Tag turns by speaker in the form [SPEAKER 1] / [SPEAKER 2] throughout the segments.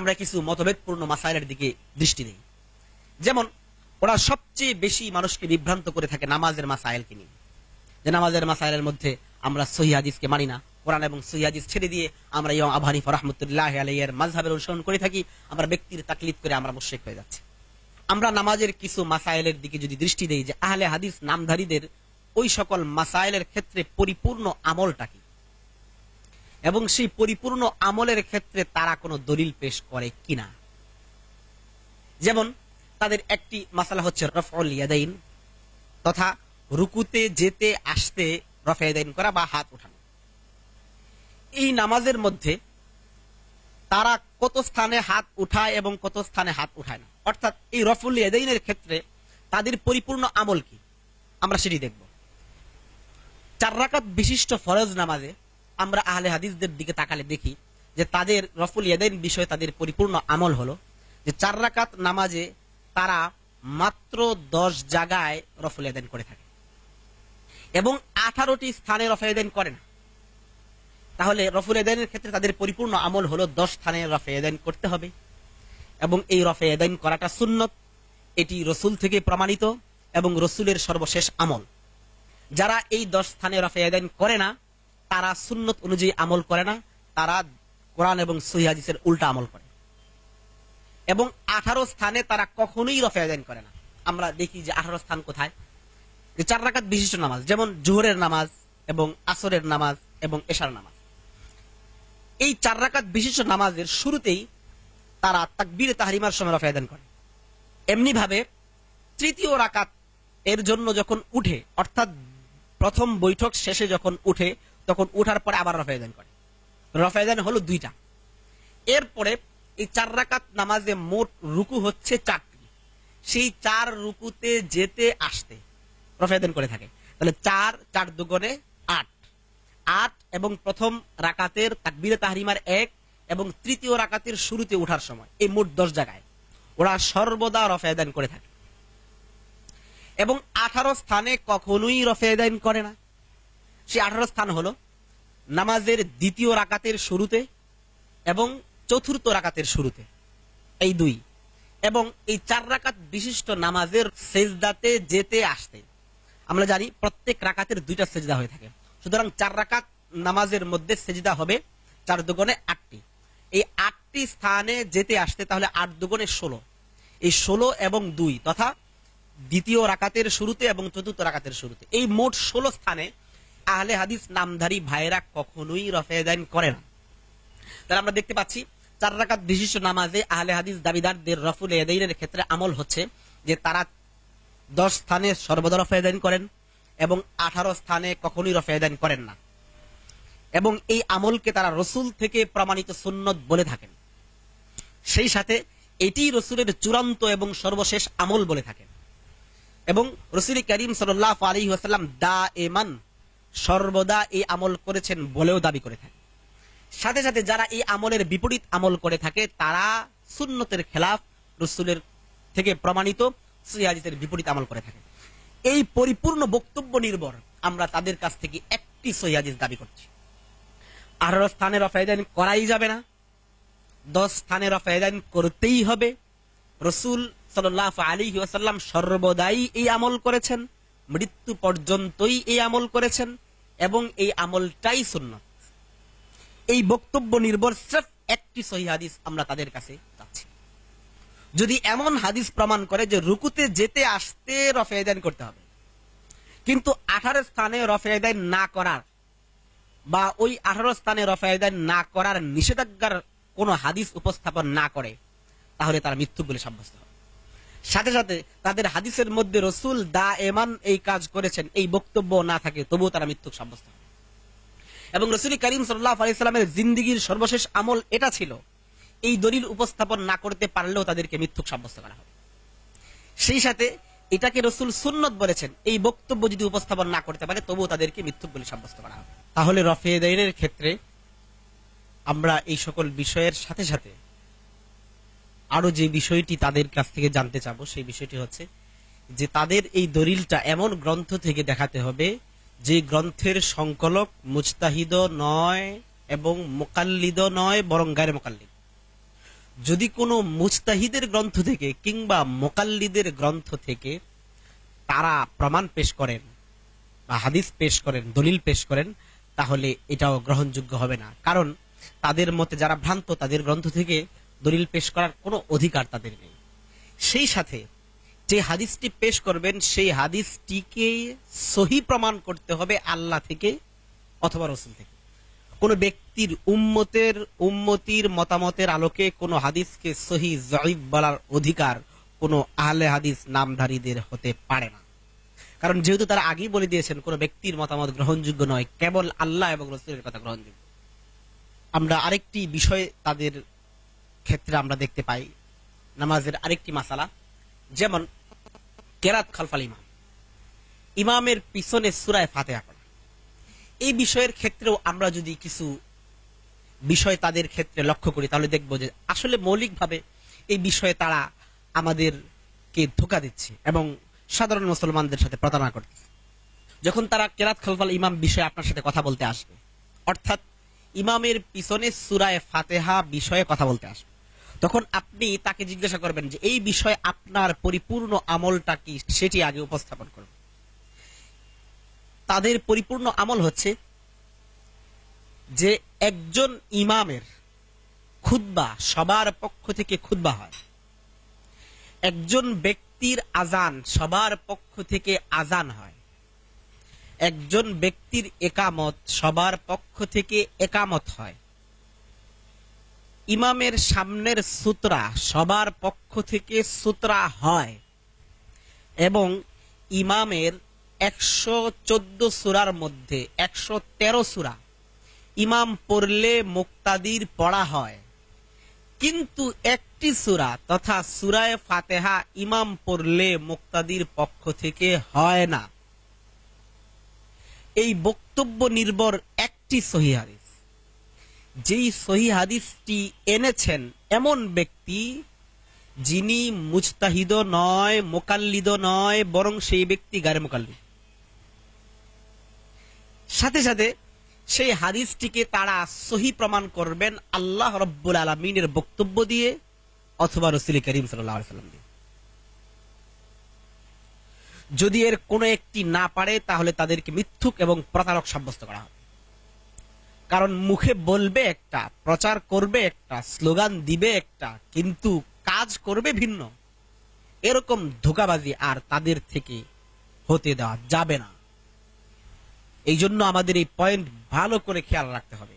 [SPEAKER 1] আমরা কিছু মতভেদপূর্ণ মাসাইলের দিকে দৃষ্টি দিই। যেমন, ওরা সবচেয়ে বেশি মানুষকে বিভ্রান্ত করে থাকে নামাজের মাসাইলকে নিয়ে। যে নামাজের মাসাইলের মধ্যে আমরা সহি হাদিসকে মানি না। কোরআন এবং সহি হাদিস ছেড়ে দিয়ে আমরা ইমাম আবু হানিফা রহমতুল্লাহ আলাইয়ের মাযহাবের অনুসরণ করে থাকি, আমরা ব্যক্তির তাকলিদ করে আমরা মুশরিক হয়ে যাচ্ছি। আমরা নামাজের কিছু মাসাইলের দিকে যদি দৃষ্টি দেই যে আহলে হাদিস নামধারীদের ওই সকল মাসাইলের ক্ষেত্রে পরিপূর্ণ আমলটা কি? এবং সেই পরিপূর্ণ আমলের ক্ষেত্রে তারা কোনো দলিল পেশ করে কিনা। যেমন, তাদের একটি মাসালা হচ্ছে রফল ইয়াদাইন তথা রুকুতে যেতে, আসতে রফেদাইন করা বা হাত ওঠানো এই নামাজের মধ্যে তারা কত স্থানে হাত উঠায় এবং কত স্থানে হাত উঠায় না। অর্থাৎ এই রফুল ইয়াদাইনের ক্ষেত্রে তাদের পরিপূর্ণ আমল কি? আমরা সেটি দেখব। চার রাকাত বিশিষ্ট ফরজ নামাজে আমরা আহলে হাদিসদের দিকে তাকালে দেখি যে তাদের রফুল ইয়াদাইন বিষয়ে তাদের পরিপূর্ণ আমল হলো যে চার রাকাত নামাজে তারা মাত্র দশ জায়গায় রফুল ইয়াদাইন করে থাকে। এবং আঠারোটি স্থানে রফেদাইন করে না। তাহলে রফুল এদাইনের ক্ষেত্রে তাদের পরিপূর্ণ আমল হলো দশ স্থানে রফে এদাইন করতে হবে। এবং এই রফে এদাইন করাটা সুন্নত, এটি রসুল থেকে প্রমাণিত এবং রসুলের সর্বশেষ আমল। যারা এই দশ স্থানে রফে এদাইন করে না তারা সুন্নত অনুযায়ী আমল করে না, তারা কোরআন এবং সহিদের উল্টা আমল করে। এবং আঠারো স্থানে তারা কখনোই রফে এদাইন করে না। আমরা দেখি যে আঠারো স্থান কোথায়? যে চার রাকাত বিশিষ্ট নামাজ, যেমন জোহরের নামাজ এবং আসরের নামাজ এবং এশার নামাজ। এই চার রাকাত বিশিষ্ট নামাজের শুরুতেই তারা তাকবীর তাহরিমার সময় রফায়দান করে। এমনি ভাবে তৃতীয় রাকাত এর জন্য যখন উঠে, অর্থাৎ প্রথম বৈঠক শেষে যখন উঠে তখন উঠার পরে আবার রফায়দান করে। রফায়দান হলো দুইটা। এরপরে এই চার রাকাত নামাজে মোট রুকু হচ্ছে চারটি। সেই চার রুকুতে যেতে আসতে রফায়দান করে থাকে। তাহলে চার চার দুগণে আট। আট এবং প্রথম রাকাতের তাকবিরে তাহরিমার এক এবং তৃতীয় রাকাতের শুরুতে ওঠার সময়। এই মোট দশ জায়গায়। ওরা সর্বদা রফেদান করে থাকে। এবং আঠারো স্থানে কখনোই রফেদান করে না। সে আঠারো স্থান হলো নামাজের দ্বিতীয় রাকাতের শুরুতে এবং চতুর্থ রাকাতের শুরুতে, এই দুই। এবং এই চার রাকাত বিশিষ্ট নামাজের সেজদাতে যেতে আসতে। আমরা জানি প্রত্যেক রাকাতের দুইটা সেজদা হয়ে থাকে। সুতরাং চার রাকাত নামাজের মধ্যে সেজদা হবে চার দুগুণে আটটি। এই আটটি স্থানে যেতে আসতে তাহলে আট দুগুণে ষোলো। এই ষোলো এবং দুই তথা দ্বিতীয় রাকাতের শুরুতে এবং চতুর্থ রাকাতের শুরুতে। এই মোট ষোলো স্থানে আহলে হাদিস নামধারী ভাইরা কখনোই রফেদাইন করে না। তাহলে আমরা দেখতে পাচ্ছি, চার রাকাত বিশিষ্ট নামাজে আহলে হাদিস দাবিদারদের রফুল এদাইনের ক্ষেত্রে আমল হচ্ছে যে তারা দশ স্থানে সর্বদা রফেদাইন করেন এবং আঠারো স্থানে কখনোই রফেদাইন করেন না। এবং এই আমলকে তারা রসুল থেকে প্রমাণিত সুন্নত বলে থাকেন। সেই সাথে এটি রসুলের চূড়ান্ত এবং সর্বশেষ আমল বলে থাকেন। এবং রসুল করিম সাল্লাহ আলী ওয়াসাল্লাম দা এমান সর্বদা এই আমল করেছেন বলেও দাবি করে থাকে। সাথে সাথে যারা এই আমলের বিপরীত আমল করে থাকে, তারা সুন্নতের খেলাফ, রসুলের থেকে প্রমাণিত সিয়াজিতের বিপরীত আমল করে থাকে। এই পরিপূর্ণ বক্তব্য নির্ভর আমরা তাদের কাছ থেকে একটি সহিয়াদিস দাবি করছি। আঠারো স্থানে রফায়দান করাই যাবে না। দশ স্থানে রফায়দান করতেই হবে। রসুল সাল্লাহ আলী সর্বদাই এই আমল করেছেন। মৃত্যু পর্যন্তই এই আমল করেছেন এবং এই আমলটাই সুন্নত। এই বক্তব্য নির্ভর স্রেফ একটি সহি হাদিস আমরা তাদের কাছে চাচ্ছি। যদি এমন হাদিস প্রমাণ করে যে রুকুতে যেতে আসতে রফেদান করতে হবে, কিন্তু আঠারো স্থানে রফেদান না করার বা ওই আঠারো স্থানে রফায়দান না করার নিষেধাজ্ঞার কোন হাদিস উপস্থাপন না করে, তাহলে তারা মৃত্যু বলে সাব্যস্ত হবে। সাথে সাথে তাদের হাদিসের মধ্যে রসুল দা এমান এই কাজ করেছেন, এই বক্তব্য না থাকে, তবুও তারা মৃত্যু সাব্যস্ত এবং রসুল করিম সাল্লাহ আলাইস্লামের জিন্দিগির সর্বশেষ আমল এটা ছিল, এই দলিল উপস্থাপন না করতে পারলেও তাদেরকে মিথ্যুক সাব্যস্ত করা হবে। সেই সাথে এটাকে রসুল সুন্নত বলেছেন, এই বক্তব্য যদি উপস্থাপন না করতে পারে, তবুও তাদেরকে মিথ্যুক বলে সাব্যস্ত করা হবে। তাহলে রফেদাইনের ক্ষেত্রে আমরা এই সকল বিষয়ের সাথে সাথে আরও যে বিষয়টি তাদের কাছ থেকে জানতে চাবো, সেই বিষয়টি হচ্ছে যে তাদের এই দলিলটা এমন গ্রন্থ থেকে দেখাতে হবে যে গ্রন্থের সংকলক মুজতাহিদ নয় এবং মোকাল্লিদ নয়, বরং গায়ের মোকাল্লিদ। যদি কোনো মুস্তাহিদের গ্রন্থ থেকে কিংবা মোকাল্লিদের গ্রন্থ থেকে তারা প্রমাণ পেশ করেন বা হাদিস পেশ করেন, দলিল পেশ করেন, তাহলে এটাও গ্রহণযোগ্য হবে না। কারণ তাদের মতে যারা ভ্রান্ত, তাদের গ্রন্থ থেকে দলিল পেশ করার কোনো অধিকার তাদের নেই। সেই সাথে যে হাদিসটি পেশ করবেন, সেই হাদিসটিকে সহি প্রমাণ করতে হবে আল্লাহ থেকে অথবা রসুল থেকে। কোন ব্যক্তির উম্মতের, উম্মতির মতামতের আলোকে কোন হাদিসকে সহি জয়ীব বলার অধিকার কোন আহলে হাদিস নামধারীদের হতে পারে না। কারণ যেহেতু তারা আগেই বলে দিয়েছেন, কোন ব্যক্তির মতামত গ্রহণযোগ্য নয়, কেবল আল্লাহ এবং রসুলের কথা গ্রহণযোগ্য। আমরা আরেকটি বিষয় তাদের ক্ষেত্রে আমরা দেখতে পাই নামাজের আরেকটি মাসালা, যেমন কেরাত খালফাল ইমাম। ইমামের পিছনে সুরায় ফাতেহা পড়া। এই বিষয়ের ক্ষেত্রেও আমরা যদি কিছু বিষয় তাদের ক্ষেত্রে লক্ষ্য করি, তাহলে দেখব যে আসলে মৌলিকভাবে এই বিষয়ে তারা আমাদেরকে ধোকা দিচ্ছে এবং সাধারণ মুসলমানদের সাথে প্রতারণা করতেছে যখন তারা কেরাত খালফাল ইমাম বিষয়ে আপনার সাথে কথা বলতে আসবে, অর্থাৎ ইমামের পিছনে সুরায় ফাতেহা বিষয়ে কথা বলতে আসবে। তখন আপনি তাকে জিজ্ঞাসা করবেন যে, এই বিষয়ে আপনার পরিপূর্ণ আমলটা কি? সেটি আগে উপস্থাপন করবেন তাদের পরিপূর্ণ আমল হচ্ছে যে, একজন ইমামের খুদ্া সবার পক্ষ থেকে খুদ্া হয়। একজন ব্যক্তির আজান সবার পক্ষ থেকে আজান হয়। একজন ব্যক্তির একামত সবার পক্ষ থেকে একামত হয়। ইমামের সামনের সূত্রা সবার পক্ষ থেকে সূত্রা হয় এবং ইমামের একশো চোদ্দ সুরার মধ্যে একশো তেরো সুরা ইমাম পড়লে মুক্তাদির পড়া হয়। কিন্তু একটি সুরা তথা সুরায় ফাতেহা ইমাম পড়লে মুক্তাদির পক্ষ থেকে হয় না। এই বক্তব্য নির্ভর একটি সহি হাদিস। যেই সহি হাদিসটি এনেছেন, এমন ব্যক্তি যিনি মুজতাহিদ নয় মোকাল্লিদ নয়, বরং সেই ব্যক্তি গারে মোকাল্লিদ। সাথে সাথে সেই হাদিসটিকে তারা সহি প্রমাণ করবেন আল্লাহ রব্বুল আলমিনের বক্তব্য দিয়ে অথবা রসুল করিম সাল্লাম দিয়ে। যদি এর কোনো একটি না পারে, তাহলে তাদেরকে মিথ্যুক এবং প্রতারক সাব্যস্ত করা হবে। কারণ মুখে বলবে একটা, প্রচার করবে একটা, স্লোগান দিবে একটা, কিন্তু কাজ করবে ভিন্ন। এরকম ধোকাবাজি আর তাদের থেকে হতে দেওয়া যাবে না। এই জন্য আমাদের এই পয়েন্ট ভালো করে খেয়াল রাখতে হবে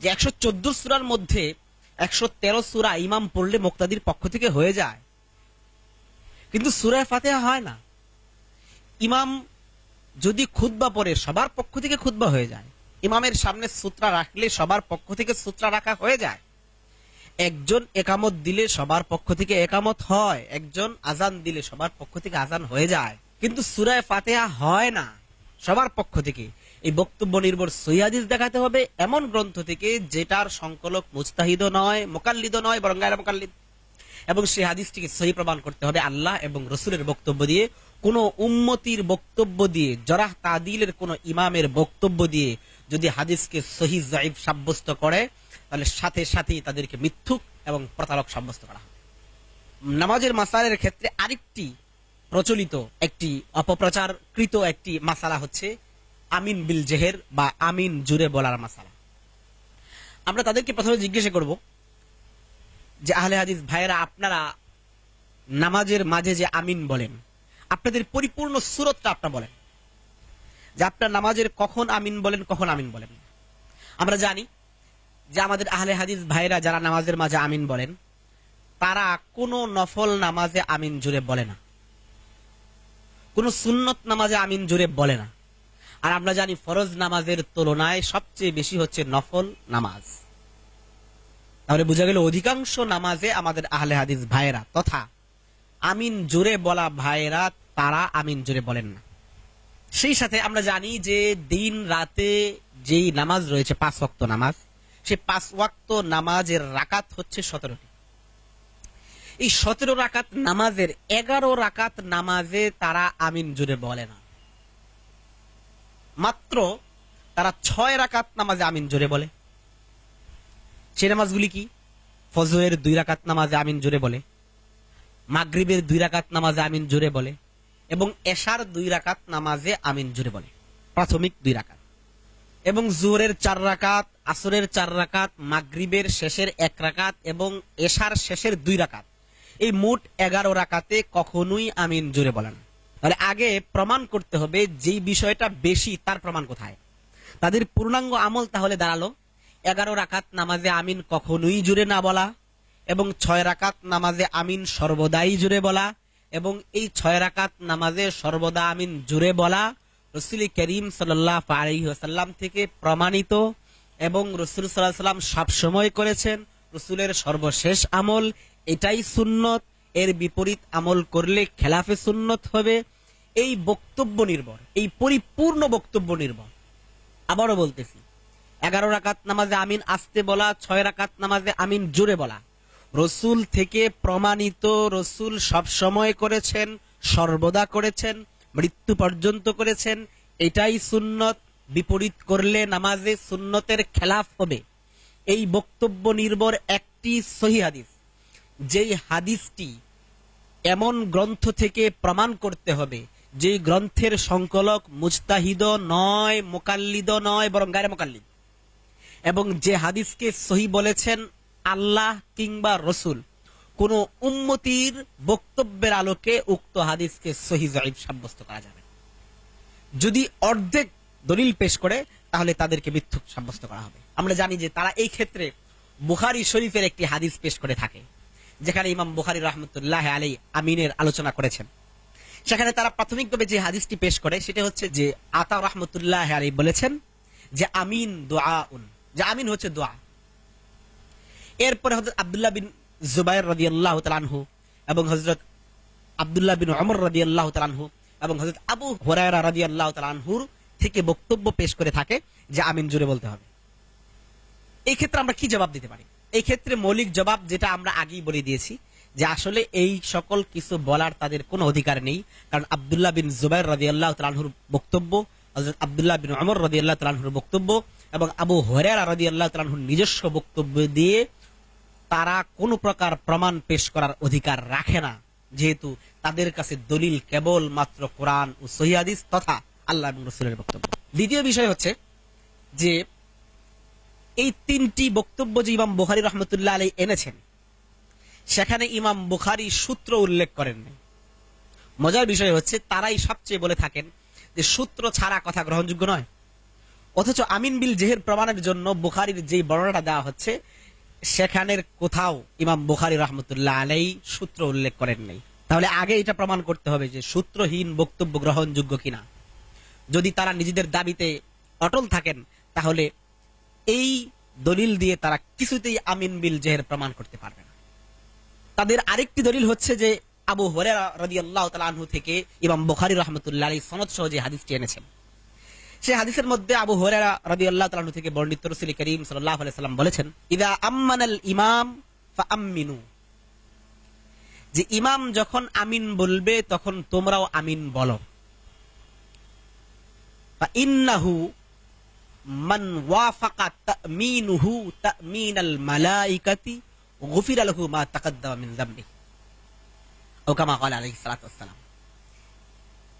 [SPEAKER 1] যে একশো চোদ্দ সুরার মধ্যে একশো তেরো সুরা ইমাম পড়লে মোক্তাদির পক্ষ থেকে হয়ে যায়। কিন্তু সুরায় ফাতেহা হয় না। ইমাম যদি খুদ্া পড়ে, সবার পক্ষ থেকে খুদ্া হয়ে যায়। ইমামের সামনে সূত্রা রাখলে সবার পক্ষ থেকে সূত্রা রাখা হয়ে যায়। একজন একামত দিলে সবার পক্ষ থেকে একামত হয়, একজন আজান দিলে সবার পক্ষ থেকে আজান হয়ে যায়। কিন্তু সুরায় ফাতেহা হয় না সবার পক্ষ থেকে। এই বক্তব্য নির্ভর সৈয়াদিস দেখাতে হবে এমন গ্রন্থ থেকে যেটার সংকলক মুস্তাহিদ নয় মোকাল্লিদ নয়, বরং গায়রা মোকাল্লিদ। এবং সেই হাদিসটিকে সহি প্রমাণ করতে হবে আল্লাহ এবং রসুলের বক্তব্য দিয়ে। কোন উম্মতির বক্তব্য দিয়ে, জরাহ তাদিলের কোন ইমামের বক্তব্য দিয়ে যদি হাদিসকে সহি জাইব সাব্যস্ত করে, তাহলে সাথে সাথেই তাদেরকে মিথ্যুক এবং প্রতারক সাব্যস্ত করা নামাজের মাসালের ক্ষেত্রে আরেকটি প্রচলিত একটি অপপ্রচারকৃত একটি মাসালা হচ্ছে আমিন বিল জেহের বা আমিন জুড়ে বলার মাসালা। আমরা তাদেরকে প্রথমে জিজ্ঞাসা করব যে, আহলে হাদিস ভাইয়েরা, আপনারা নামাজের মাঝে যে আমিন বলেন, আপনাদের পরিপূর্ণ সুরতটা আপনার বলেন। যে আপনার নামাজের কখন আমিন বলেন, কখন আমিন বলেন। আমরা জানি যে আমাদের আহলে হাদিস ভাইরা যারা নামাজের মাঝে আমিন বলেন, তারা কোনো নফল নামাজে আমিন জুড়ে বলে না। কোন সুন্নত নামাজে আমিন জুড়ে বলে না। আর আমরা জানি ফরজ নামাজের তুলনায় সবচেয়ে বেশি হচ্ছে নফল নামাজ। তাহলে বোঝা গেল অধিকাংশ নামাজে আমাদের আহলে হাদিস ভাইরা তথা আমিন জোরে বলা ভাইরা তারা আমিন জোরে বলেন না। সেই সাথে আমরা জানি যে দিন রাতে যেই নামাজ রয়েছে, পাঁচ ওয়াক্ত নামাজ, সে পাঁচ ওয়াক্ত নামাজের রাকাত হচ্ছে সতেরোটি। এই সতেরো রাকাত নামাজের এগারো রাকাত নামাজে তারা আমিন জুড়ে বলে না। মাত্র তারা ছয় রাকাত নামাজে আমিন জোরে বলে। সে নামাজগুলি কি? ফজরের দুই রাকাত নামাজে আমিন জোরে বলে। মাগরিবের দুই রাকাত নামাজে আমিন জোরে বলে। এবং এশার দুই রাকাত নামাজে আমিন জুড়ে বলে। প্রাথমিক দুই রাকাত। এবং জোরের চার রাকাত, আসরের চার রাকাত, মাগরিবের শেষের এক রাকাত এবং এশার শেষের দুই রাকাত। এই মোট এগারো রাকাতে কখনোই আমিন জোরে বলেন তাহলে আগে প্রমাণ করতে হবে যেই বিষয়টা বেশি, তার প্রমাণ কোথায়। তাদের পূর্ণাঙ্গ আমল তাহলে দাঁড়াল, এগারো রাকাত নামাজে আমিন কখনোই জুড়ে না বলা এবং ছয় রাকাত নামাজে আমিন সর্বদাই জুড়ে বলা এবং এই ছয় রাকাত নামাজে সর্বদা আমিন জুড়ে বলা রসুল করিম আলহিহাসাল্লাম থেকে প্রমাণিত এবং রসুল সাল্লাহ সাল্লাম সবসময় করেছেন। রসুলের সর্বশেষ আমল এটাই সুন্নত। এর বিপরীত আমল করলে খেলাফে সুন্নত হবে। এই বক্তব্য নির্ভর, এই পরিপূর্ণ বক্তব্য নির্ভর। আবারও বলতেছি, এগারো রাকাত নামাজে আমিন আসতে বলা, ছয় রাকাত নামাজে আমিন জোরে বলা। রসুল থেকে প্রমাণিত রসুল সব সময় করেছেন, সর্বদা করেছেন, মৃত্যু পর্যন্ত করেছেন, এটাই সুন্নত। বিপরীত করলে নামাজে সুন্নতের খেলাফ হবে। এই বক্তব্য নির্ভর একটি সহি হাদিস। যেই হাদিসটি এমন গ্রন্থ থেকে প্রমাণ করতে হবে যে গ্রন্থের সংকলক মুস্তাহিদ নয়, মোকাল্লিদ নয়, বরং গায়ে মোকাল্লিদ। এবং যে হাদিসকে সহি বলেছেন আল্লাহ কিংবা রসুল, কোন উম্মতির বক্তব্যের আলোকে উক্ত হাদিসকে সহি সাব্যস্ত করা যাবে যদি অর্ধেক দলিল পেশ করে, তাহলে তাদেরকে মিথ্যুক সাব্যস্ত করা হবে। আমরা জানি যে তারা এই ক্ষেত্রে বুখারি শরীফের একটি হাদিস পেশ করে থাকে, যেখানে ইমাম বুখারি রহমতুল্লাহ আলী আমিনের আলোচনা করেছেন। সেখানে তারা প্রাথমিকভাবে যে হাদিসটি পেশ করে, সেটা হচ্ছে যে আতা রহমতুল্লাহ আলী বলেছেন যে আমিন দোয়া উন যে আমিন হচ্ছে দোয়া। এরপরে হজরত আবদুল্লাহ বিন জুবাইর রদি আল্লাহ তালানহু এবং হজরত আবদুল্লাহ বিন অমর রদি আল্লাহ তালানহু এবং হজরত আবু হরায়রা রদি আল্লাহ তালানহুর থেকে বক্তব্য পেশ করে থাকে যে আমিন জুড়ে বলতে হবে। এই ক্ষেত্রে আমরা কি জবাব দিতে পারি? এই ক্ষেত্রে মৌলিক জবাব যেটা আমরা আগেই বলে দিয়েছি যে আসলে এই সকল কিছু বলার তাদের কোনো অধিকার নেই। কারণ আবদুল্লাহ বিন জুবাইর রদি আল্লাহ তালানহুর বক্তব্য হজরত আবদুল্লাহ বিন অমর রদি আল্লাহ তালানহুর বক্তব্য এবং আবু হরেরা রদি আল্লাহ তালানহুর নিজস্ব বক্তব্য দিয়ে তারা কোনো প্রকার প্রমাণ পেশ করার অধিকার রাখে না, যেহেতু তাদের কাছে দলিল কেবল মাত্র কোরআন ও সহিদিস তথা আল্লাহ রসুলের বক্তব্য। দ্বিতীয় বিষয় হচ্ছে যে এই তিনটি বক্তব্য যে ইমাম বুখারি রহমতুল্লাহ আলী এনেছেন, সেখানে ইমাম বুখারি সূত্র উল্লেখ করেননি মজার বিষয় হচ্ছে তারাই সবচেয়ে বলে থাকেন যে সূত্র ছাড়া কথা গ্রহণযোগ্য নয়। অথচ আমিন বিল জেহের প্রমাণের জন্য বুখারির যে বর্ণনাটা দেওয়া হচ্ছে সেখানের কোথাও ইমাম বুখারি রহমতুল্লাহ আলাই সূত্র উল্লেখ করেন নাই। তাহলে আগে এটা প্রমাণ করতে হবে যে সূত্রহীন বক্তব্য গ্রহণযোগ্য কিনা। যদি তারা নিজেদের দাবিতে অটল থাকেন, তাহলে এই দলিল দিয়ে তারা কিছুতেই আমিন বিল জেহের প্রমাণ করতে পারবে না। তাদের আরেকটি দলিল হচ্ছে যে আবু হরে রদি আল্লাহ থেকে ইমাম বুখারি রহমতুল্লাহ আলী সনদ সহজে হাদিসটি এনেছেন। সে হাদিসের মধ্যে আবু হরেরা রবি আল্লাহ তালু থেকে বর্ণিত রসুল করিম সাল্লাহ বলেছেন, ইদা আম্মানাল ইমাম আমিনু যে ইমাম যখন আমিন বলবে, তখন তোমরাও আমিন বলো। ইন্নাহু মান ওয়াফাকা তামিনুহু তামিনাল মালাইকাতি, গুফিরা লাহু মা তাকাদ্দামা মিন যামবি ও আলাইহিস সালাম।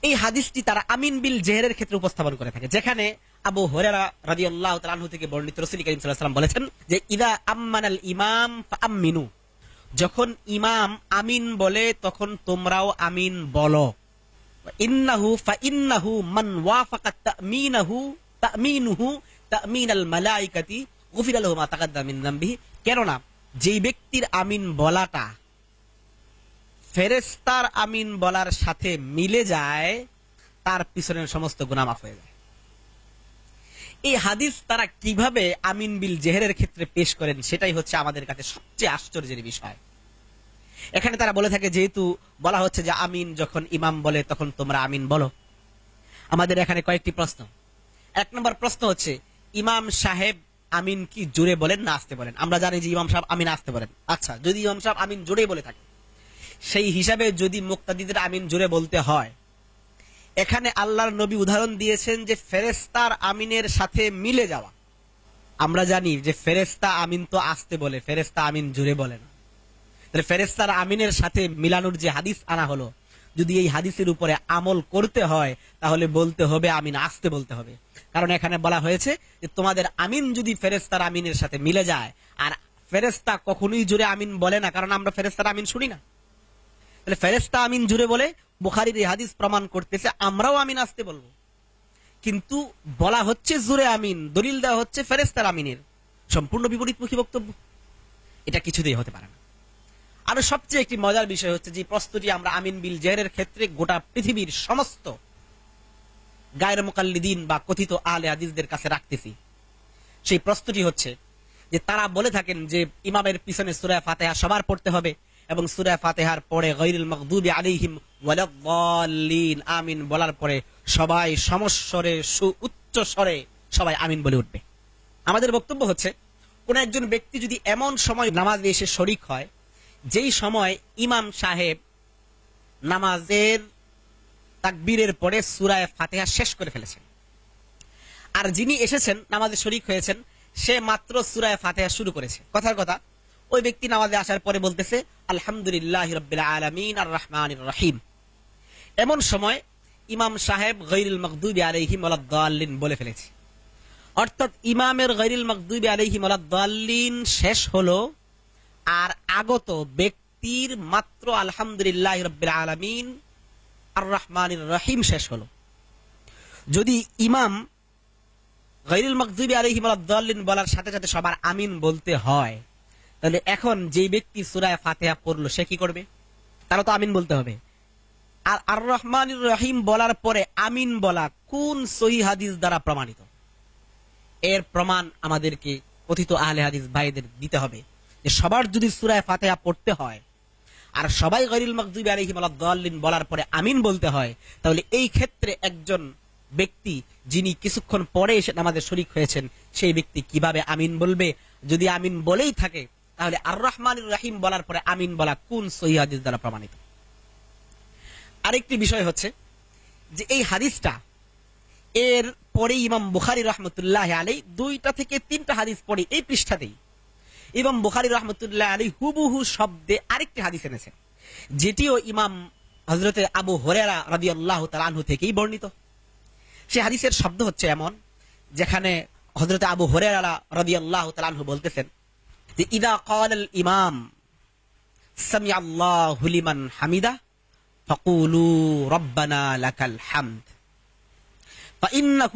[SPEAKER 1] এই হাদিসটি তারা আমিন বিল জেহেরের ক্ষেত্রে উপস্থাপন করে থাকে, যেখানে আবু হরেরা রাজি আল্লাহ তালু থেকে বর্ণিত রসুল করিম সাল্লাম বলেছেন যে, ইদা আম্মানাল ইমাম আমিনু যখন ইমাম আমিন বলে, তখন তোমরাও আমিন বলো। ইন্নাহু ফা ইন্নাহু মান ওয়াফাকা তামিনাহু, তামিনুহু তামিনাল মালাইকাতি, গুফিরা লাহু মা তাকাদ্দামা মিন যামবিহি কেননা, যেই ব্যক্তির আমিন বলাটা ফেরেস্তার আমিন বলার সাথে মিলে যায়, তার পিছনের সমস্ত গুণা মাফ হয়ে যায়। এই হাদিস তারা কীভাবে আমিন বিল জেহেরের ক্ষেত্রে পেশ করেন, সেটাই হচ্ছে আমাদের কাছে সবচেয়ে আশ্চর্যের বিষয়। এখানে তারা বলে থাকে, যেহেতু বলা হচ্ছে যে আমিন যখন ইমাম বলে, তখন তোমরা আমিন বলো। আমাদের এখানে কয়েকটি প্রশ্ন। এক নম্বর প্রশ্ন হচ্ছে, ইমাম সাহেব আমিন কি জোরে বলেন না আসতে বলেন? আমরা জানি যে ইমাম সাহেব আমিন আসতে বলেন। আচ্ছা যদি ইমাম সাহেব আমিন জোরে বলে থাকে সেই হিসাবে যদি মুক্তাদিদের আমিন জুড়ে বলতে হয়। এখানে আল্লাহর নবী উদাহরণ দিয়েছেন যে ফেরেস্তার আমিনের সাথে মিলে যাওয়া। আমরা জানি যে ফেরেস্তা আমিন তো আসতে বলে ফেরেস্তা আমিন জুড়ে বলে না। ফেরেস্তার আমিনের সাথে মিলানোর যে হাদিস আনা হলো, যদি এই হাদিসের উপরে আমল করতে হয়, তাহলে বলতে হবে আমিন, আসতে বলতে হবে। কারণ এখানে বলা হয়েছে যে, তোমাদের আমিন যদি ফেরেস্তার আমিনের সাথে মিলে যায়, আর ফেরেস্তা কখনোই জুড়ে আমিন বলে না, কারণ আমরা ফেরেস্তার আমিন শুনি না। তাহলে ফেরেস্তা আমিন জুড়ে বলে বুখারির এই হাদিস প্রমাণ করতেছে, আমরাও আমিন আসতে বলব। কিন্তু বলা হচ্ছে জুড়ে আমিন, দলিল দেওয়া হচ্ছে ফেরেস্তার আমিনের। সম্পূর্ণ বিপরীতমুখী বক্তব্য। এটা কিছুতেই হতে পারে না। আরও সবচেয়ে একটি মজার বিষয় হচ্ছে যে প্রস্তুতি আমরা আমিন বিল জেরের ক্ষেত্রে গোটা পৃথিবীর সমস্ত গায়ের মোকাল্লিদিন বা কথিত আলে আদিসদের কাছে রাখতেছি। সেই প্রস্তুতি হচ্ছে যে তারা বলে থাকেন যে ইমামের পিছনে সুরায় ফাতেহা সবার পড়তে হবে। এবং সুরায় ফাতেহার পরে গৈরুল মকদুবি আলিহিম আমিন বলার পরে সবাই সমস্বরে, সু উচ্চ স্বরে সবাই আমিন বলে উঠবে। আমাদের বক্তব্য হচ্ছে, কোন একজন ব্যক্তি যদি এমন সময় নামাজে এসে শরিক হয়, যেই সময় ইমাম সাহেব নামাজের তাকবীরের পরে সুরায় ফাতেহা শেষ করে ফেলেছেন। আর যিনি এসেছেন, নামাজে শরিক হয়েছেন, সে মাত্র সুরায় ফাতেহা শুরু করেছে। কথার কথা ওই ব্যক্তি নামাজে আসার পরে বলতেছে, আলহামদুলিল্লাহ রবিল আলমিন আর রহমান রহিম। এমন সময় ইমাম সাহেব গৈরুল মকদুবি আলহিম আলাদ্দাল্লিন বলে ফেলেছে। অর্থাৎ ইমামের গৈরুল মকদুবি আলহিম আলাদ্দাল্লিন শেষ হলো আর আগত ব্যক্তির মাত্র আলহামদুলিল্লাহ রবিল আলমিন আর রহমান রহিম শেষ হলো। যদি ইমাম গৈরুল মকদুবি আলহিম আলাদ্দাল্লিন বলার সাথে সাথে সবার আমিন বলতে হয় তাহলে এখন যে ব্যক্তি সুরায় ফাতেহা পড়ল, সে কি করবে? তারা তো আমিন বলতে হবে। আর আর রহমান রহিম বলার পরে আমিন বলা কোন সহি হাদিস দ্বারা প্রমাণিত? এর প্রমাণ আমাদেরকে কথিত আহলে হাদিস ভাইদের দিতে হবে যে সবার যদি সুরায় ফাতেহা পড়তে হয় আর সবাই গরিল মকদুবি আলহিম আলাদ্দাল্লিন বলার পরে আমিন বলতে হয়, তাহলে এই ক্ষেত্রে একজন ব্যক্তি যিনি কিছুক্ষণ পরে এসে আমাদের শরিক হয়েছেন, সেই ব্যক্তি কীভাবে আমিন বলবে? যদি আমিন বলেই থাকে তাহলে আর রহমান রাহিম বলার পরে আমিন বলা কোন সহি হাদিস দ্বারা প্রমাণিত? আরেকটি বিষয় হচ্ছে যে এই হাদিসটা, এর পরে ইমাম বুখারি রহমতুল্লাহ আলী দুইটা থেকে তিনটা হাদিস পড়ে এই পৃষ্ঠাতেই। ইমাম বুখারি রহমতুল্লাহ আলী হুবুহু শব্দে আরেকটি হাদিস এনেছেন যেটিও ইমাম হজরতে আবু হরেরা রাদি আল্লাহ তালানহু থেকেই বর্ণিত। সে হাদিসের শব্দ হচ্ছে এমন, যেখানে হজরতে আবু হরেরা রাদি আল্লাহ তালানহু বলতেছেন যে ইদা কল ইমাম সামি আল্লাহ লিমান হামিদা ফকুলু রব্বানা লাকাল হামদ فإنه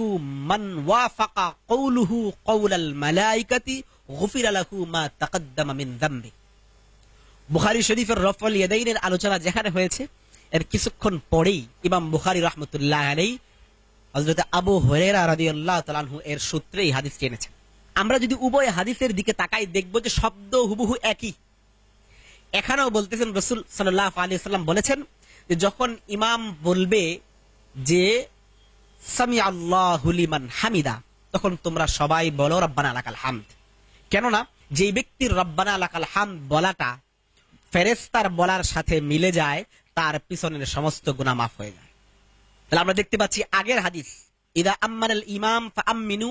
[SPEAKER 1] من وافق قوله قول الملائكة غفر له ما تقدم من ذنبه বুখারী শরীফের রফল ইয়াদাইনের আলোচনা যেখানে হয়েছে এর কিছুক্ষণ পরেই ইমাম বুখারী রহমতুল্লাহ আলাই হযরত আবু হুরায়রা রাদিয়াল্লাহু তাআলা আনহু এর সূত্রে এই হাদিস এনেছেন আমরা যদি উভয় হাদিসের দিকে তাকাই, দেখব যে শব্দ হুবহু একই। এখানেও বলতেছেন রসুল সাল্লাহ আলী সাল্লাম বলেছেন যে যখন ইমাম বলবে যে সামি আল্লাহুলিমান হামিদা তখন তোমরা সবাই বলো, রব্বানা আলাকাল হামদ কেননা যে ব্যক্তির রব্বানা আলাকাল হামদ বলাটা ফেরেস্তার বলার সাথে মিলে যায়, তার পিছনের সমস্ত গুণা মাফ হয়ে যায়। তাহলে আমরা দেখতে পাচ্ছি আগের হাদিস, ইদা আম্মানাল ইমাম ফা আম্মিনু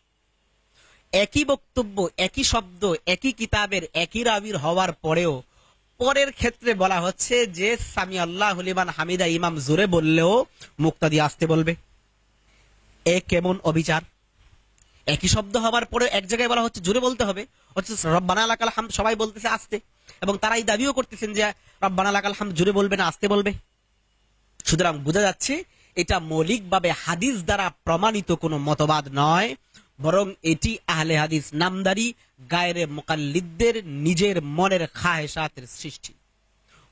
[SPEAKER 1] একই বক্তব্য, একই শব্দ, একই কিতাবের, একই রাবির হওয়ার পরেও, পরের ক্ষেত্রে বলা হচ্ছে যে সামি আল্লাহ হলিমান হামিদা ইমাম জোরে বললেও মুক্তাদি আসতে বলবে। এ কেমন অবিচার? একই শব্দ হওয়ার পরে এক জায়গায় বলা হচ্ছে, জোরে বলতে হবে। অথচ রব্বানা হাম সবাই বলতেছে আসতে। এবং তারা এই দাবিও করতেছেন যে, রব্বানা হাম জোরে বলবে না, আসতে বলবে। সুতরাং বোঝা যাচ্ছে, এটা মৌলিকভাবে হাদিস দ্বারা প্রমাণিত কোনো মতবাদ নয়। বরং এটি আহলে হাদিস নামদারি, গায়ের মোকাল্লিদদের নিজের মনের খাহেসাতের সৃষ্টি।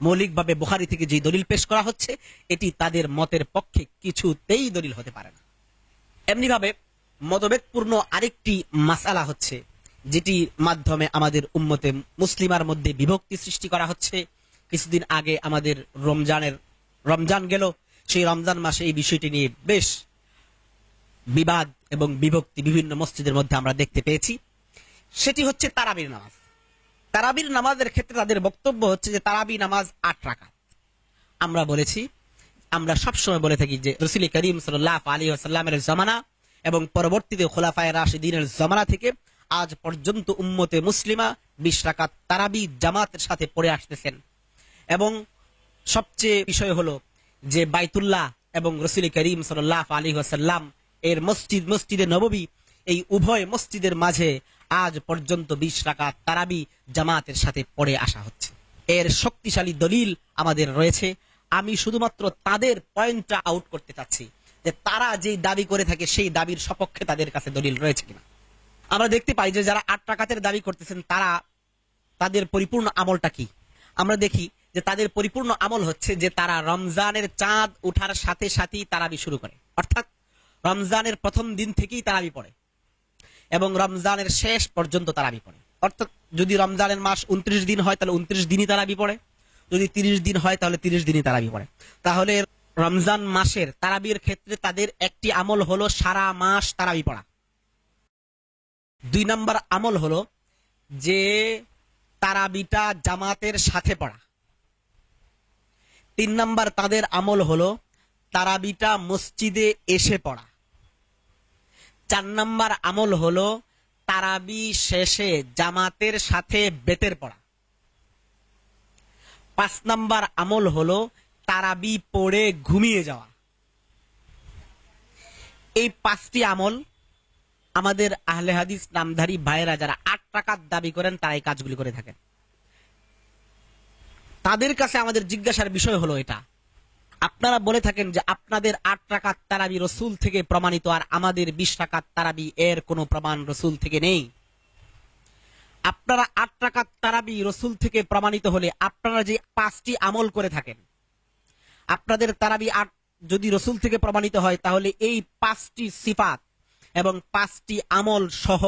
[SPEAKER 1] মৌলিকভাবে বুখারি থেকে যে দলিল পেশ করা হচ্ছে, এটি তাদের মতের পক্ষে কিছুতেই দলিল হতে পারে না। এমনিভাবে মতভেদপূর্ণ আরেকটি মাসালা হচ্ছে যেটির মাধ্যমে আমাদের উম্মতে মুসলিমার মধ্যে বিভক্তি সৃষ্টি করা হচ্ছে। কিছুদিন আগে আমাদের রমজানের, রমজান গেল, সেই রমজান মাসে এই বিষয়টি নিয়ে বেশ বিবাদ এবং বিভক্তি বিভিন্ন মসজিদের মধ্যে আমরা দেখতে পেয়েছি। সেটি হচ্ছে তারাবির নামাজ। তারাবির নামাজের ক্ষেত্রে তাদের বক্তব্য হচ্ছে যে তারাবি নামাজ আট রাকাত। আমরা বলেছি, আমরা সবসময় বলে থাকি যে রসুল করিম সাল্লাহ আলী আসাল্লামের জমানা এবং পরবর্তীতে খোলাফায় রাশিদিনের জমানা থেকে আজ পর্যন্ত উম্মতে মুসলিমা বিশ রাকাত তারাবি জামাতের সাথে পড়ে আসতেছেন। এবং সবচেয়ে বিষয় হলো যে বাইতুল্লাহ এবং রসুল করিম সাল্লাহ আলী আসাল্লাম এর মসজিদ, মসজিদে নববী, এই উভয় মসজিদের মাঝে আজ পর্যন্ত বিশ রাকাত তারাবি জামাতের সাথে পড়ে আসা হচ্ছে। এর শক্তিশালী দলিল আমাদের রয়েছে। আমি শুধুমাত্র তাদের পয়েন্টটা আউট করতে চাচ্ছি যে তারা যেই দাবি করে থাকে সেই দাবির সপক্ষে তাদের কাছে দলিল রয়েছে কিনা। আমরা দেখতে পাই যে যারা আট টাকাতের দাবি করতেছেন, তারা তাদের পরিপূর্ণ আমলটা কি? আমরা দেখি যে তাদের পরিপূর্ণ আমল হচ্ছে যে তারা রমজানের চাঁদ উঠার সাথে সাথেই তারাবি শুরু করে। অর্থাৎ রমজানের প্রথম দিন থেকেই তারাবি পড়ে এবং রমজানের শেষ পর্যন্ত তারাবি পড়ে। অর্থাৎ যদি রমজানের মাস উনত্রিশ দিন হয়, তাহলে উনত্রিশ দিনই তারাবি পড়ে। যদি তিরিশ দিন হয়, তাহলে তিরিশ দিনই তারাবি পড়ে। তাহলে রমজান মাসের তারাবির ক্ষেত্রে তাদের একটি আমল হলো সারা মাস তারাবি পড়া। দুই নম্বর আমল হলো যে তারাবিটা জামাতের সাথে পড়া। তিন নম্বর তাদের আমল হলো তারাবিটা মসজিদে এসে পড়া। চার নম্বর আমল হলো তারাবি শেষে জামাতের সাথে বেতের পড়া। পাঁচ নম্বর আমল হলো তারাবি পড়ে ঘুমিয়ে যাওয়া। এই পাঁচটি আমল আমাদের আহলে হাদিস নামধারী ভাইয়েরা যারা আট টাকার দাবি করেন, তারা এই কাজগুলি করে থাকেন। তাদের কাছে আমাদের জিজ্ঞাসার বিষয় হলো এটা আপনারা বলে থাকেন যে আপনাদের আট টাকার তারাবি রসুল থেকে প্রমাণিত আর আমাদের বিশ টাকার তারাবি এর কোনো প্রমাণ রসুল থেকে নেই। আপনারা আট টাকার তারাবি রসুল থেকে প্রমাণিত হলে আপনারা যে পাঁচটি আমল করে থাকেন, আপনাদের তারাবি আট যদি রসুল থেকে প্রমাণিত হয়, তাহলে এই পাঁচটি সিফাত এবং পাঁচটি আমল সহ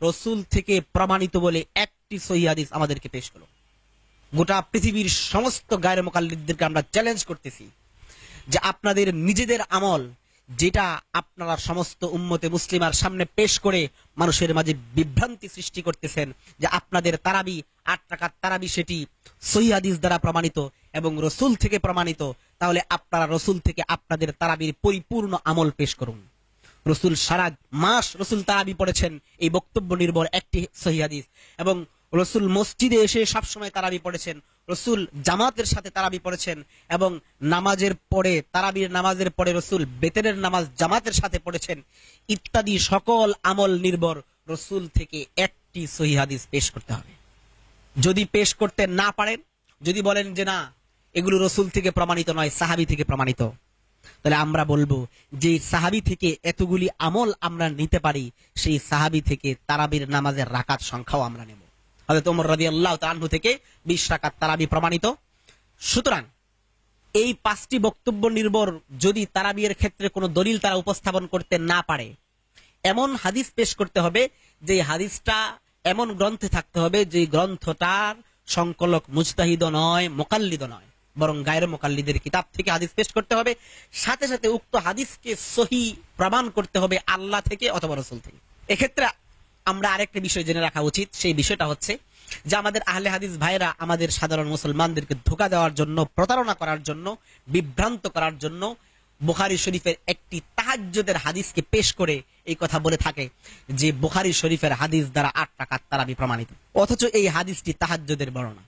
[SPEAKER 1] রসুল থেকে প্রমাণিত বলে একটি সহিদিস আমাদেরকে পেশ করো গোটা পৃথিবীর সমস্ত গায়ের মোকাল্লিদদেরকে আমরা চ্যালেঞ্জ করতেছি। যে আপনাদের নিজেদের আমল, যেটা আপনারা সমস্ত উম্মতে মুসলিমার সামনে পেশ করে মানুষের মাঝে বিভ্রান্তি সৃষ্টি করতেছেন, যে আপনাদের তারাবি, আট টাকার তারাবি সেটি সহিদিস দ্বারা প্রমাণিত এবং রসুল থেকে প্রমাণিত। তাহলে আপনারা রসুল থেকে আপনাদের তারাবির পরিপূর্ণ আমল পেশ করুন। রসুল সারা মাস রসুল তারাবি পড়েছেন, এই বক্তব্য নির্ভর একটি সহিদিস এবং রসুল মসজিদে এসে সবসময় তারাবি পড়েছেন রসুল জামাতের সাথে তারাবি পড়েছেন এবং নামাজের পরে, তারাবির নামাজের পরে রসুল বেতনের নামাজ জামাতের সাথে পড়েছেন। ইত্যাদি সকল আমল নির্ভর রসুল থেকে একটি সহিহাদিস পেশ করতে হবে। যদি পেশ করতে না পারেন, যদি বলেন যে না, এগুলো রসুল থেকে প্রমাণিত নয়, সাহাবি থেকে প্রমাণিত, তাহলে আমরা বলব যে সাহাবি থেকে এতগুলি আমল আমরা নিতে পারি, সেই সাহাবি থেকে তারাবির নামাজের রাকাত সংখ্যাও আমরা নেব। হয়তো ওমর রাজি আল্লাহ থেকে বিশ রাকাত তারাবি প্রমাণিত। সুতরাং এই পাঁচটি বক্তব্য নির্ভর যদি তারাবির ক্ষেত্রে কোনো দলিল তারা উপস্থাপন করতে না পারে, এমন হাদিস পেশ করতে হবে যে হাদিসটা এমন গ্রন্থে থাকতে হবে যে গ্রন্থটার সংকলক মুজতাহিদ নয়, মোকাল্লিদ নয়, বরং গায়ের মোকাল্লিদের কিতাব থেকে হাদিস পেশ করতে হবে। সাথে সাথে উক্ত হাদিসকে সহি প্রমাণ করতে হবে আল্লাহ থেকে অথবা রসুল থেকে। এক্ষেত্রে আমরা আরেকটা বিষয় জেনে রাখা উচিত, সেই বিষয়টা হচ্ছে যে আমাদের আহলে হাদিস ভাইরা আমাদের সাধারণ মুসলমানদেরকে ধোকা দেওয়ার জন্য, প্রতারণা করার জন্য, বিভ্রান্ত করার জন্য বুখারি শরীফের একটি তাহাজ্যদের হাদিসকে পেশ করে এই কথা বলে থাকে যে বুখারি শরীফের হাদিস দ্বারা আট টাকার তারাবি প্রমাণিত। অথচ এই হাদিসটি তাহাজ্যদের বর্ণনা।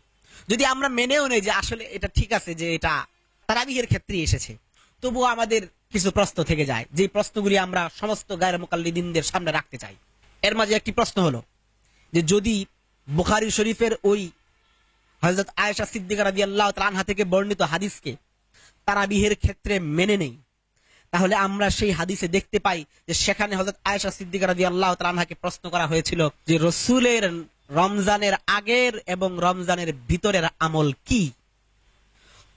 [SPEAKER 1] যদি আমরা মেনেও নেই যে আসলে এটা ঠিক আছে যে এটা তারাবিহের ক্ষেত্রে এসেছে, তবুও আমাদের কিছু প্রশ্ন থেকে যায় যে প্রশ্নগুলি আমরা সমস্ত গায়ের মোকাল্লিদিনদের সামনে রাখতে চাই। এর মাঝে একটি প্রশ্ন হলো যে যদি বুখারি শরীফের ওই হজরত আয়েশা সিদ্দিকা রাজি আল্লাহ তানহা থেকে বর্ণিত হাদিসকে তারাবিহের ক্ষেত্রে মেনে নেই, তাহলে আমরা সেই হাদিসে দেখতে পাই যে সেখানে হজরত আয়েশা সিদ্দিকা রাজি আল্লাহ তানহাকে প্রশ্ন করা হয়েছিল যে রসুলের রমজানের আগের এবং রমজানের ভিতরের আমল কি?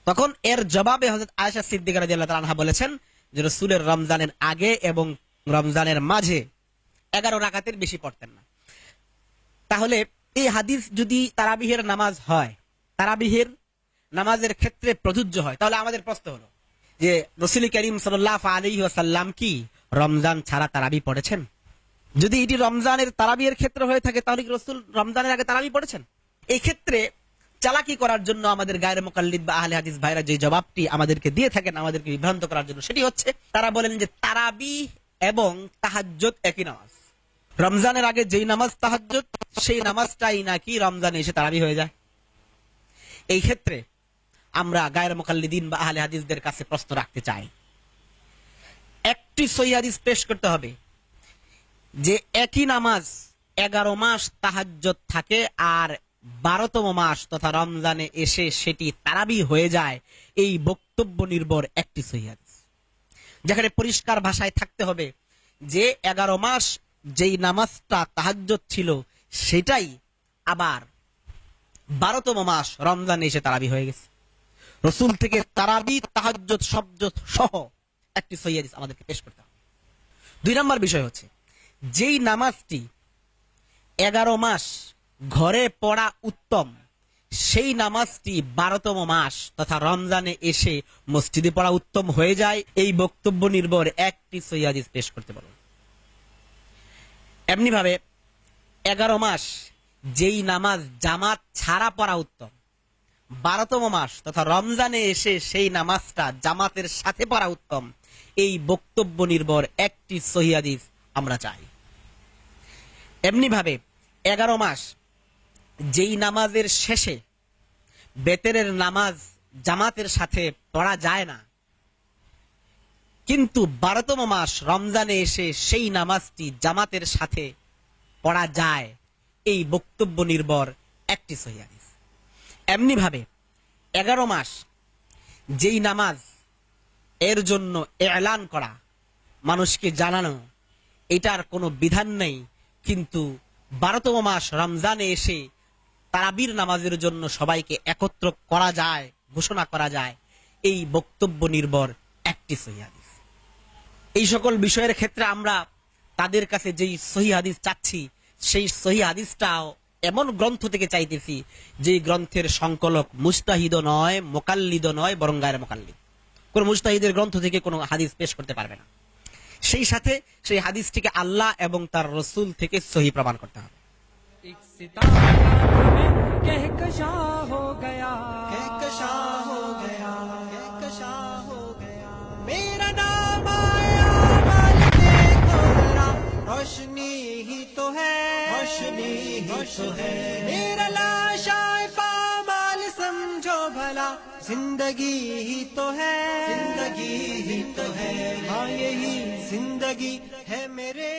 [SPEAKER 1] তখন এর জবাবে হজরত আয়েশা সিদ্দিকা রাজি আল্লাহ তানহা বলেছেন যে রসুলের রমজানের আগে এবং রমজানের মাঝে এগারো রাকাতের বেশি পড়তেন না। তাহলে এই হাদিস যদি তারাবিহের নামাজ হয়, তারাবিহের নামাজের ক্ষেত্রে প্রযোজ্য হয়, তাহলে আমাদের প্রশ্ন হলো যে রসুল করিম সাল্লাহ আলী সাল্লাম কি রমজান ছাড়া তারাবি পড়েছেন? যদি এটি রমজানের তারাবির ক্ষেত্রে হয়ে থাকে, তাহলে কি রসুল রমজানের আগে তারাবি পড়েছেন? এই ক্ষেত্রে চালাকি করার জন্য আমাদের গায়ের মোকাল্লিদ বা আহলে হাদিস ভাইরা যে জবাবটি আমাদেরকে দিয়ে থাকেন, আমাদেরকে বিভ্রান্ত করার জন্য, সেটি হচ্ছে, তারা বলেন যে তারাবি এবং তাহাজ্জত একই নামাজ। রমজানের আগে যেই নামাজ তাহাজ্জত সেই নামাজটাই নাকি রমজানে এসে তারাবি হয়ে যায়। এই ক্ষেত্রে আমরা গায়ের মোকাল্লিদিন বা আহলে হাদিসদের কাছে প্রশ্ন রাখতে চাই। একটি সহি হাদিস পেশ করতে হবে যে একই নামাজ এগারো মাস তাহাজ্জত থাকে আর বারোতম মাস তথা রমজানে এসে সেটি তারাবি হয়ে যায়, এই বক্তব্য নির্ভর একটি সহি যেখানে পরিষ্কার ভাষায় থাকতে হবে যে এগারো মাস যেই নামাজটা তাহাজ্জত ছিল, সেটাই আবার বারোতম মাস রমজানে এসে তারাবি হয়ে গেছে। রসুল থেকে তারাবি তাহাজ্জত শব্দ সহ একটি সহি হাদিস আমাদেরকে পেশ করতে হবে। দুই নম্বর বিষয় হচ্ছে, যেই নামাজটি এগারো মাস ঘরে পড়া উত্তম, সেই নামাজটি বারোতম মাস তথা রমজানে এসে মসজিদে পড়া উত্তম হয়ে যায়। এই বক্তব্য নির্ভর একটি সৈয়াদিস পেশ করতে পারো এমনি ভাবে এগারো মাস যেই নামাজ জামাত ছাড়া পড়া উত্তম। বারোতম মাস তথা রমজানে এসে সেই নামাজটা জামাতের সাথে পড়া উত্তম। এই বক্তব্য নির্ভর একটি সহিয়াদিস আমরা চাই। এমনি ভাবে এগারো মাস যেই নামাজের শেষে বেতেরের নামাজ জামাতের সাথে পড়া যায় না কিন্তু বারোতম মাস রমজানে এসে সেই নামাজটি জামাতের সাথে পড়া যায়। এই বক্তব্য নির্ভর একটি সহিয়াদিস এমনি ভাবে এগারো মাস যেই নামাজ এর জন্য এলান করা, মানুষকে জানানো, এটার কোনো বিধান নেই। কিন্তু বারোতম মাস রমজানে এসে তারাবির নামাজের জন্য সবাইকে একত্র করা যায়, ঘোষণা করা যায়। এই বক্তব্য নির্ভর একটি সহি হাদিস। এই সকল বিষয়ের ক্ষেত্রে আমরা তাদের কাছে যেই সহি হাদিস চাচ্ছি সেই সহি হাদিসটাও এমন গ্রন্থ থেকে চাইতেছি যে গ্রন্থের সংকলক মুস্তাহিদ নয় মোকাল্লিদ নয় বরং গায়ের মোকাল্লিদ কোন মুস্তাহিদের গ্রন্থ থেকে কোনো হাদিস পেশ করতে পারবে না সেই সাথে সেই হাদিসটিকে আল্লাহ এবং তার রসুল থেকে সহি প্রমাণ করতে হবে
[SPEAKER 2] एक सितारा में कहकशा हो गया
[SPEAKER 3] कहकशा
[SPEAKER 2] रोशनी ही तो है।
[SPEAKER 3] रोशनी ही तो है।
[SPEAKER 2] मेरा लाशा पामाल समझो भला। ज़िंदगी ही तो है।
[SPEAKER 3] ज़िंदगी ही तो है।
[SPEAKER 2] हाँ यही ज़िंदगी है मेरे